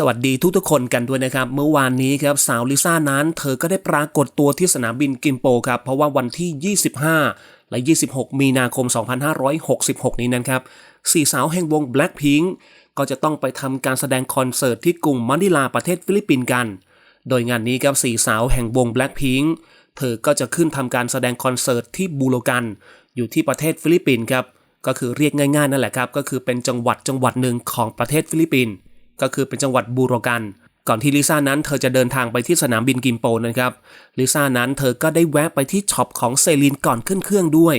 สวัสดีทุกๆคนกันด้วยนะครับ เมื่อวานนี้ครับสาวลิซ่านั้น เธอก็ได้ปรากฏตัวที่สนามบินกิมโปครับ เพราะว่าวันที่ 25 และ 26 มีนาคม 2566 นี้นะครับสี่สาวแห่งวง Blackpink ก็จะต้องไปทำการแสดงคอนเสิร์ตที่กรุงมะนิลาประเทศฟิลิปปินส์กัน โดยงานนี้ครับสี่สาวแห่งวง Blackpink เธอก็จะขึ้นทำการแสดงคอนเสิร์ตที่บูโลกัน อยู่ที่ประเทศฟิลิปปินส์ครับก็คือเรียกง่ายๆนั่นแหละครับก็คือเป็นจังหวัดจังหวัดหนึ่งของประเทศฟิลิปปินส์ ก็คือเป็นจังหวัดบูโรกัน ก่อนที่ลิซ่านั้นเธอจะเดินทางไปที่สนามบินกิมโปนะครับ ลิซ่านั้นเธอก็ได้แวะไปที่ช็อปของเซรีนก่อนขึ้นเครื่องด้วย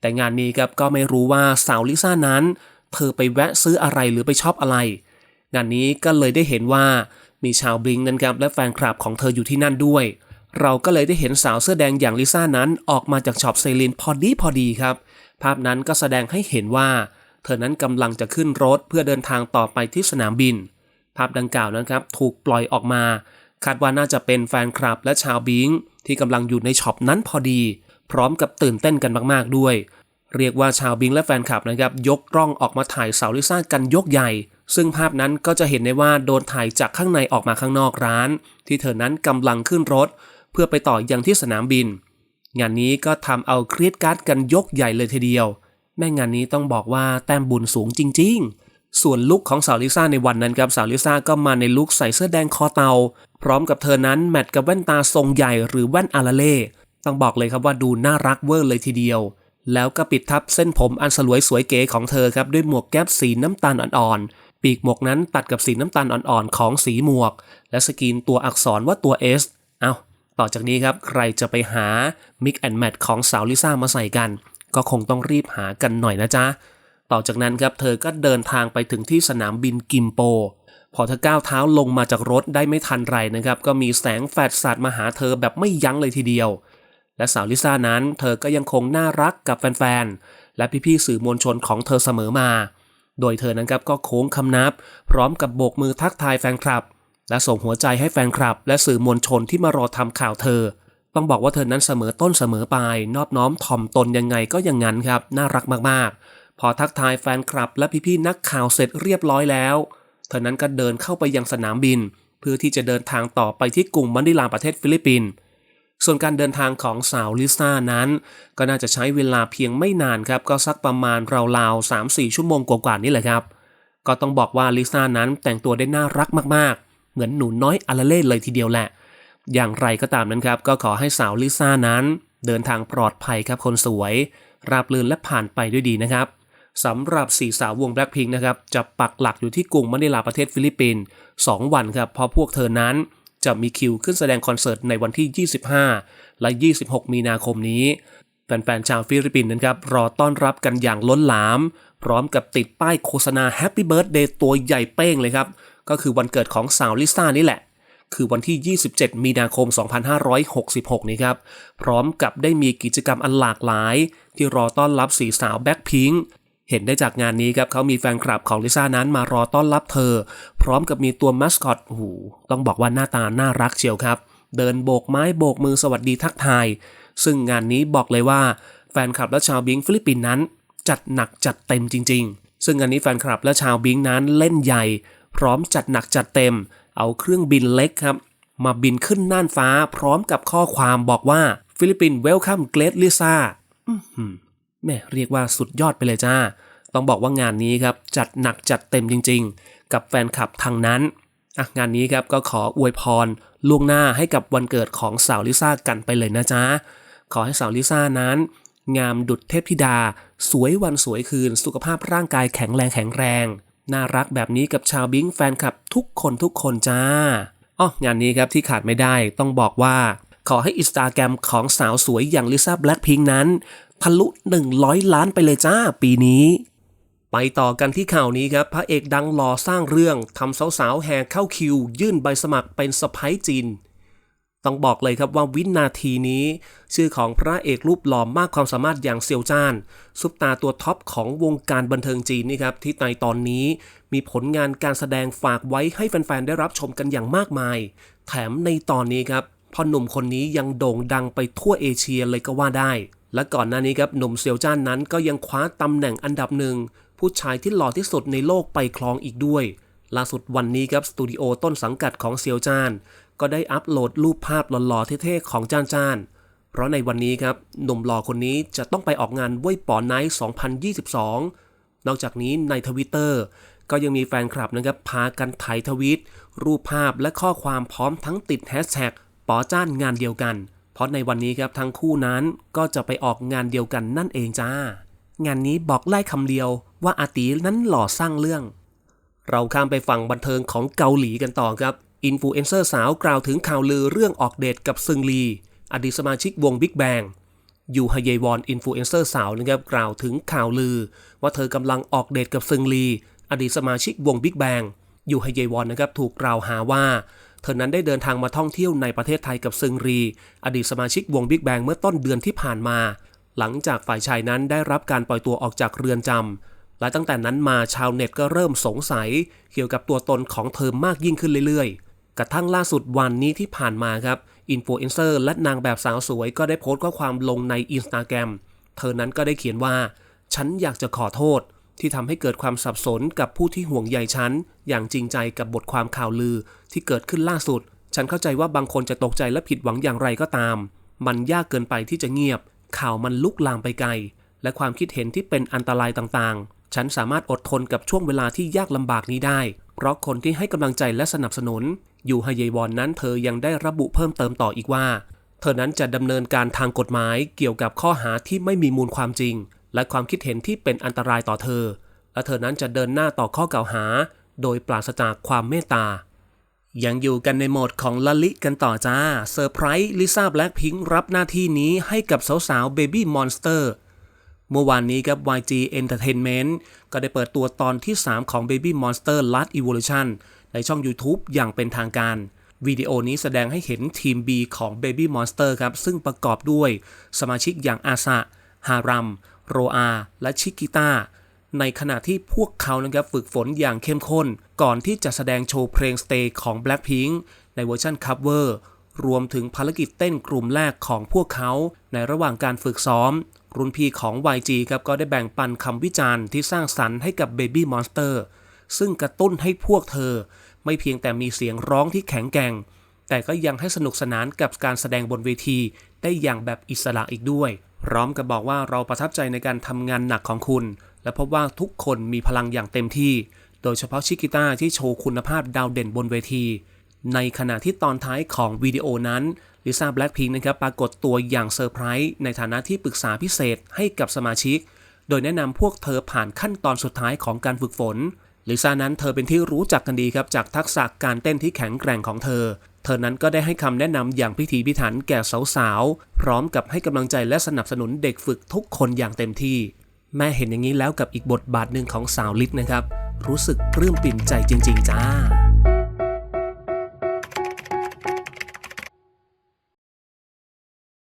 แต่งานนี้ครับก็ไม่รู้ว่าสาวลิซ่านั้น เธอไปแวะซื้ออะไรหรือไปช็อปอะไร งานนี้ก็เลยได้เห็นว่ามีชาวบลิงนั้นครับและแฟนคลับของเธออยู่ที่นั่นด้วย เราก็เลยได้เห็นสาวเสื้อแดงอย่างลิซ่านั้นออกมาจากช็อปเซรีนพอดีพอดีครับ ภาพนั้นก็แสดงให้เห็นว่า เธอนั้นกำลังจะขึ้นรถเพื่อเดินทางต่อไปที่สนามบิน ภาพดังกล่าวนะครับถูกปล่อยออกมา คาดว่าน่าจะเป็นแฟนคลับและชาวบิงที่กำลังอยู่ในช็อปนั้นพอดี พร้อมกับตื่นเต้นกันมากๆด้วย เรียกว่าชาวบิงและแฟนคลับนะครับยกกล้องออกมาถ่ายสาวลิซ่ากันยกใหญ่ ซึ่งภาพนั้นก็จะเห็นได้ว่าโดนถ่ายจากข้างในออกมาข้างนอกร้าน ที่เธอนั้นกำลังขึ้นรถ เพื่อไปต่อยังที่สนามบิน งานนี้ก็ทำเอาเครียดการ์ดกันยกใหญ่เลยทีเดียว แม่งานนี้ต้องบอกว่าแต้มบุญสูงจริง ๆ ส่วนลุคของสาวลิซ่าในวันนั้นครับสาวลิซ่าก็มาในลุคใส่เสื้อแดงคอเตา พร้อมกับเธอนั้นแมทกับแว่นตาทรงใหญ่หรือแว่นอาราเล่ต้องบอกเลยครับว่าดูน่ารักเวอร์เลยทีเดียว แล้วก็ปิดทับเส้นผมอันสลวยสวยเก๋ของเธอครับด้วยหมวกแก๊ปสีน้ำตาลอ่อนๆ ปีกหมวกนั้นตัดกับสีน้ำตาลอ่อนๆ ของสีหมวก และสกรีนตัวอักษรว่าตัว S เอาต่อจากนี้ครับใครจะไปหา Mix and Match ของสาวลิซ่ามาใส่กัน ก็คงต้องรีบหากันหน่อยนะจ๊ะ ต่อจากนั้นครับเธอก็เดินทางไปถึงที่สนามบินกิมโป พอเธอก้าวเท้าลงมาจากรถได้ไม่ทันไรนะครับ ก็มีแสงแฟลชสาดมาหาเธอแบบไม่ยั้งเลยทีเดียว และสาวลิซ่านั้นเธอก็ยังคงน่ารักกับแฟนๆ และพี่ๆสื่อมวลชนของเธอเสมอมา โดยเธอนั้นครับก็โค้งคำนับ พร้อมกับโบกมือทักทายแฟนคลับ และส่งหัวใจให้แฟนคลับ และสื่อมวลชนที่มารอทำข่าวเธอ ต้องบอกว่าเธอนั้นเสมอต้นเสมอปลายนอบน้อมถ่อมตนยังไงก็อย่างนั้นครับ น่ารักมากๆ พอทักทายแฟนคลับและพี่ๆนักข่าวเสร็จเรียบร้อยแล้ว เธอนั้นก็เดินเข้าไปยังสนามบิน เพื่อที่จะเดินทางต่อไปที่กรุงมะนิลาประเทศฟิลิปปินส์ส่วนการเดินทางของสาวลิซ่านั้น ก็น่าจะใช้เวลาเพียงไม่นานครับ ก็สักประมาณราวๆ3-4 ชั่วโมงกว่าๆนี่แหละครับ ก็ต้องบอกว่าลิซ่านั้นแต่งตัวได้น่ารักมากๆ เหมือนหนูน้อยอาราเล่เลยทีเดียวแหละ อย่างไรก็ตามนั้นครับ ก็ขอให้สาวลิซ่านั้น เดินทางปลอดภัยครับคนสวย ราบรื่นและผ่านไปด้วยดีนะครับสำหรับสี่สาววง Blackpink นะครับ จะปักหลักอยู่ที่กรุงมะนิลาประเทศฟิลิปปินส์2วันครับเพราะพวกเธอนั้นจะมีคิวขึ้นแสดงคอนเสิร์ตในวันที่ 25 และ 26 มีนาคมนี้แฟนๆชาวฟิลิปปินส์นะครับรอต้อนรับกันอย่างล้นหลาม พร้อมกับติดป้ายโฆษณา Happy Birthday ตัวใหญ่เป้งเลยครับ ก็คือวันเกิดของสาวลิซ่านี่แหละ คือวันที่ 27 มีนาคม 2566 นี้ครับ พร้อมกับได้มีกิจกรรมอันหลากหลาย ที่รอต้อนรับสีสาวแบ็คพิงค์เห็นได้จากงานนี้ครับเขามีแฟนคลับของลิซ่านั้นมารอต้อนรับเธอ พร้อมกับมีตัวมัสคอตโอ้ต้องบอกว่าหน้าตาน่ารักเชียวครับ เดินโบกไม้โบกมือสวัสดีทักทาย ซึ่งงานนี้บอกเลยว่าแฟนคลับและชาวบิงฟิลิปปินส์นั้น จัดหนักจัดเต็มจริง ๆ ซึ่งงานนี้แฟนคลับและชาวบิงนั้นเล่นใหญ่ พร้อมจัดหนักจัดเต็ม เอาเครื่องบินเล็กครับ มาบินขึ้นน่านฟ้าพร้อมกับข้อความบอกว่าฟิลิปปินส์เวลคัมเกรดลิซ่าแม่เรียกว่าสุดยอดไปเลยจ้า ต้องบอกว่างานนี้ครับ จัดหนักจัดเต็มจริง ๆ กับแฟนคลับทางนั้นอะงานนี้ครับก็ขออวยพรล่วงหน้าให้กับวันเกิดของสาวลิซ่ากันไปเลยนะจ๊ะ ขอให้สาวลิซ่านั้น งามดุจเทพธิดา สวยวันสวยคืน สุขภาพร่างกายแข็งแรงแข็งแรง น่ารักแบบนี้กับชาวบิงแฟนคลับทุกคนทุกคนจ้าอ๋องานนี้ครับที่ขาดไม่ได้ต้องบอกว่า ขอให้อินสตาแกรมของสาวสวยอย่างลิซ่าแบล็คพิงนั้นทะลุ 100 ล้านไปเลยจ้าปีนี้ ไปต่อกันที่ข่าวนี้ครับ พระเอกดังหล่อสร้างเรื่องทำสาวๆแห่เข้าคิว ยื่นใบสมัครเป็นสไปจีน ต้องบอกเลยครับว่าวินาทีนี้ ชื่อของพระเอกรูปหล่อมากความสามารถอย่างเซียวจ้านซุปตาตัวท็อปของวงการบันเทิงจีนนี่ครับที่ในตอนนี้มีผลงานการแสดงฝากไว้ให้แฟนๆ ได้รับชมกันอย่างมากมาย แถมในตอนนี้ครับพ่อหนุ่มคนนี้ยังโด่งดังไปทั่วเอเชียเลยก็ว่าได้ และก่อนหน้านี้ครับหนุ่มเซียวจ้านนั้นก็ยังคว้าตำแหน่งอันดับหนึ่งผู้ชายที่หล่อที่สุดในโลกไปครองอีกด้วยล่าสุดวันนี้ครับสตูดิโอต้นสังกัดของเซียวจาน ก็ได้อัปโหลดรูปภาพหล่อๆเท่ๆของจ้านจานเพราะในวันนี้ครับหนุ่มหล่อคนนี้จะต้องไปออกงานเว้ยป๋อไนท์2022 นอกจากนี้ในทวิตเตอร์ก็ยังมีแฟนคลับนะครับพากันถ่ายทวีตรูปภาพและข้อความพร้อมทั้งติดแฮชแท็กป๋อจ้านงานเดียวกัน เพราะในวันนี้ครับทั้งคู่นั้นก็จะไปออกงานเดียวกันนั่นเองจ้า งานนี้บอกไล่คำเดียวว่าอาตีนั้นหล่อสร้างเรื่อง เราข้ามไปฝั่งบันเทิงของเกาหลีกันต่อครับ อินฟลูเอนเซอร์สาวกล่าวถึงข่าวลือเรื่องออกเดทกับซึงลี อดีตสมาชิกวงบิ๊กแบงยูฮเยวอนอินฟลูเอนเซอร์สาวนะครับกล่าวถึงข่าวลือ ว่าเธอกำลังออกเดทกับซึงลี อดีตสมาชิกวงบิ๊กแบงยูฮเยวอนนะครับถูกกล่าวหาว่าเธอนั้นได้เดินทางมาท่องเที่ยวในประเทศไทยกับซึงรี อดีตสมาชิกวงบิ๊กแบงเมื่อต้นเดือนที่ผ่านมา หลังจากฝ่ายชายนั้นได้รับการปล่อยตัวออกจากเรือนจำและตั้งแต่นั้นมาชาวเน็ตก็เริ่มสงสัย เกี่ยวกับตัวตนของเธอมากยิ่งขึ้นเรื่อยๆ กระทั่งล่าสุดวันนี้ที่ผ่านมาครับอินฟลูเอนเซอร์และนางแบบสาวสวยก็ได้โพสต์ข้อความลงในอินสตาแกรมเธอนั้นก็ได้เขียนว่า ฉันอยากจะขอโทษ ที่ทำให้เกิดความสับสนกับผู้ที่ห่วงใยฉัน อย่างจริงใจกับบทความข่าวลือที่เกิดขึ้นล่าสุด ฉันเข้าใจว่าบางคนจะตกใจและผิดหวังอย่างไรก็ตาม มันยากเกินไปที่จะเงียบ ข่าวมันลุกลามไปไกล และความคิดเห็นที่เป็นอันตรายต่างๆ ฉันสามารถอดทนกับช่วงเวลาที่ยากลำบากนี้ได้ เพราะคนที่ให้กำลังใจและสนับสนุน ยู่ฮเยวอนนั้นเธอยังได้ระบุเพิ่มเติมต่ออีกว่า เธอนั้นจะดำเนินการทางกฎหมายเกี่ยวกับข้อหาที่ไม่มีมูลความจริง และความคิดเห็นที่เป็นอันตรายต่อเธอ และเธอนั้นจะเดินหน้าต่อข้อกล่าวหา โดยปราศจากความเมตตายังอยู่กันในโหมดของละลิกันต่อจ้าเซอร์ไพรส์ลิซ่าแบล็คพิงค์รับหน้าที่นี้ให้กับสาวๆ Baby Monster เมื่อวานนี้ครับ YG Entertainment ก็ได้เปิดตัวตอนที่ 3 ของ Baby Monster Last Evolution ในช่อง YouTube อย่างเป็นทางการวิดีโอนี้แสดงให้เห็นทีม B ของ Baby Monster ครับ ซึ่งประกอบด้วยสมาชิกอย่างอาซาฮารัม โรอา และชิกิต้า ในขณะที่พวกเขานะครับฝึกฝนอย่างเข้มข้น ก่อนที่จะแสดงโชว์เพลง Stay ของ Blackpink ในเวอร์ชัน Cover รวมถึงภารกิจเต้นกลุ่มแรกของพวกเขา ในระหว่างการฝึกซ้อม รุ่นพี่ของ YG ครับก็ได้แบ่งปันคำวิจารณ์ที่สร้างสรรค์ให้กับ Baby Monster ซึ่งกระตุ้นให้พวกเธอ ไม่เพียงแต่มีเสียงร้องที่แข็งแกร่ง แต่ก็ยังให้สนุกสนานกับการแสดงบนเวที ได้อย่างแบบอิสระอีกด้วย พร้อมกับบอกว่าเราประทับใจในการทำงานหนักของคุณ และพบว่าทุกคนมีพลังอย่างเต็มที่ โดยเฉพาะชิกิต้าที่โชว์คุณภาพดาวเด่นบนเวที ในขณะที่ตอนท้ายของวิดีโอนั้นลิซ่าแบล็คพิงนะครับปรากฏตัวอย่างเซอร์ไพรส์ในฐานะที่ปรึกษาพิเศษให้กับสมาชิก โดยแนะนำพวกเธอผ่านขั้นตอนสุดท้ายของการฝึกฝน ลิซ่านั้นเธอเป็นที่รู้จักกันดีครับจากทักษะการเต้นที่แข็งแกร่งของเธอ เธอนั้นก็ได้ให้คำแนะนำอย่างพิถีพิถันแก่สาวๆ พร้อมกับให้กำลังใจและสนับสนุนเด็กฝึกทุกคนอย่างเต็มที่ แม่เห็นอย่างนี้แล้วกับอีกบทบาทหนึ่งของสาวลิศนะครับ รู้สึกปลื้มปิ่มใจจริง ๆ จ้า